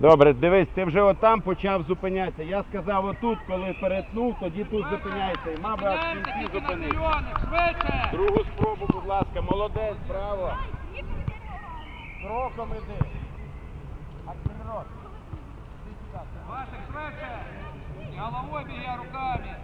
Добре, дивись, ти вже отам почав зупинятися. Я сказав отут, коли перетнув, тоді тут зупиняйся. І би аж в кінці швидше! Другу спробу, будь ласка, молодець, браво. Кроком іди. А Іди сюди. Вашик, швидше! Головою бігай руками.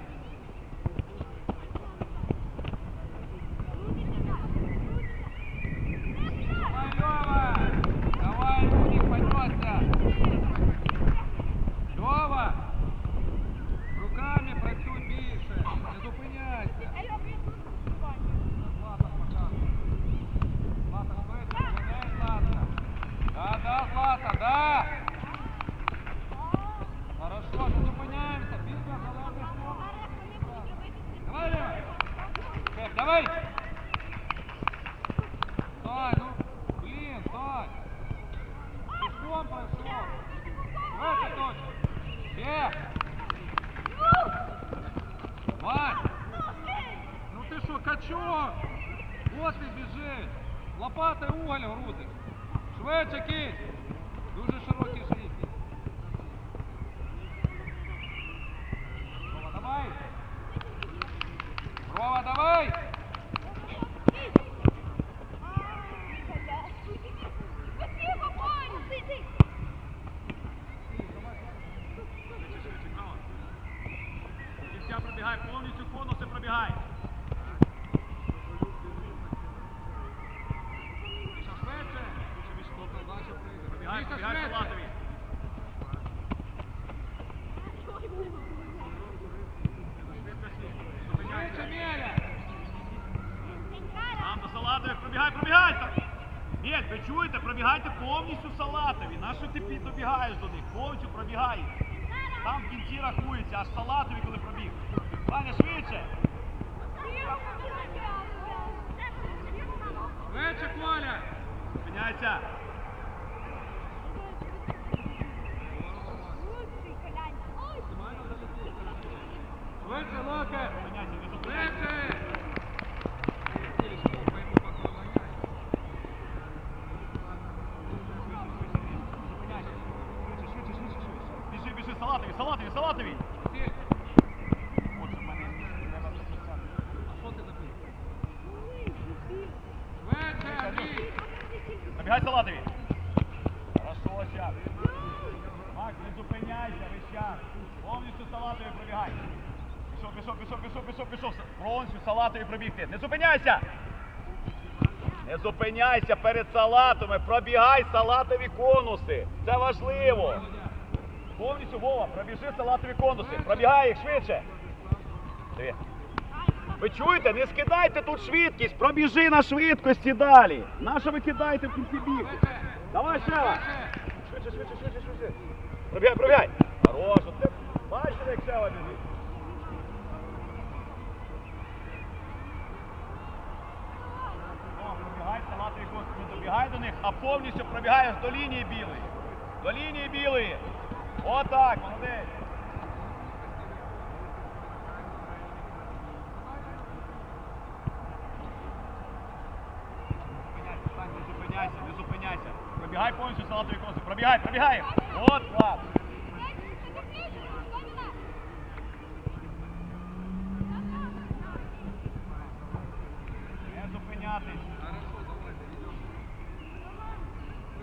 Давай! Стой, ну, блин, стой! Пешком прошел! Давай! Ну ты что, качок? Вот ты бежишь! Лопатой уголь грузиш! Швидше кись! Дуже широкий швидкість! Вова, давай! Вова, давай! Кінця пробігай, повністю конуси пробігай. Пробігай, пробігай! Салатові. Там до Салатових пробігай, пробігай! Ні, ви чуєте, пробігайте повністю Салатові. Нащо ти пі- добігаєш до них? Повністю пробігай. Там в кінці рахується, аж Салатові, коли пробіг. Ваня, швидше! Швидше, Коля! Зупиняйся! Швидше, Локе! Зупиняйся, не зупиняйся. Швидше! Зупиняйся. Швидше, швидше, швидше, швидше. Біжи, біжи, Салатові, Салатові, Салатові! Отже, в мене треба записати. А що ти забив? Швидше, Андрій! Пробігай Салатові. Хорошо, щас. Макс, не зупиняйся, весь. Повністю Салатові пробігай. Пішов, пішов, пішов, пішов, пішов, пішов. Повністю Салатові пробігти. Не зупиняйся! Не зупиняйся перед салатами, пробігай салатові конуси. Це важливо. Повністю Вова, пробіжи салатові конуси. Пробігай їх швидше. Диви. Ви чуєте? Не скидайте тут швидкість, пробіжи на швидкості далі. Нащо ви кидаєте в кінці бігу? Давай ще раз. Швидше, швидше, швидше, швидше. Пробігай, пробігай. Хорош, оце бачите, як Сева біжить. Добігай до них, а повністю пробігаєш до лінії білої. До лінії білої. Отак, молодець. Зупиняйся, Сань, не зупиняйся, не зупиняйся. Пробігай повністю салатові коси. Пробігай, пробігай. От, клас. Не зупинятись.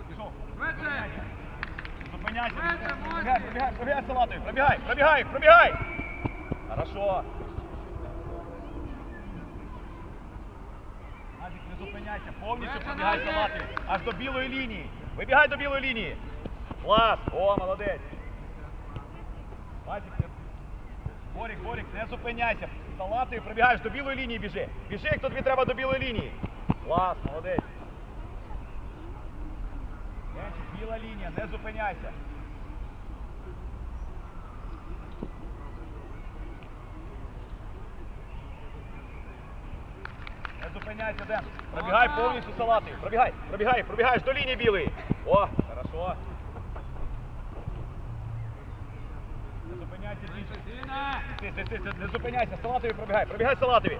Пішов. Пробігай, пробігай, пробігай салатові. Пробігай. Хорошо. Назік, не зупиняйся. Повністю пробігай салатові. Аж до білої лінії. Вибігай до білої лінії. Клас. О, молодець. Не... Борік, Борік, не зупиняйся. Салатові прибігаєш до білої лінії біжи. Біжи, як тобі треба до білої лінії. Клас, молодець. Біла лінія, не зупиняйся. Не зупиняйся, Ден. Пробігай повністю салати. Пробігай, пробігай, пробігаєш до лінії білої. О, хорошо. Не зупиняйся дійсно. Не зупиняйся, салатові пробігай, пробігай салатові.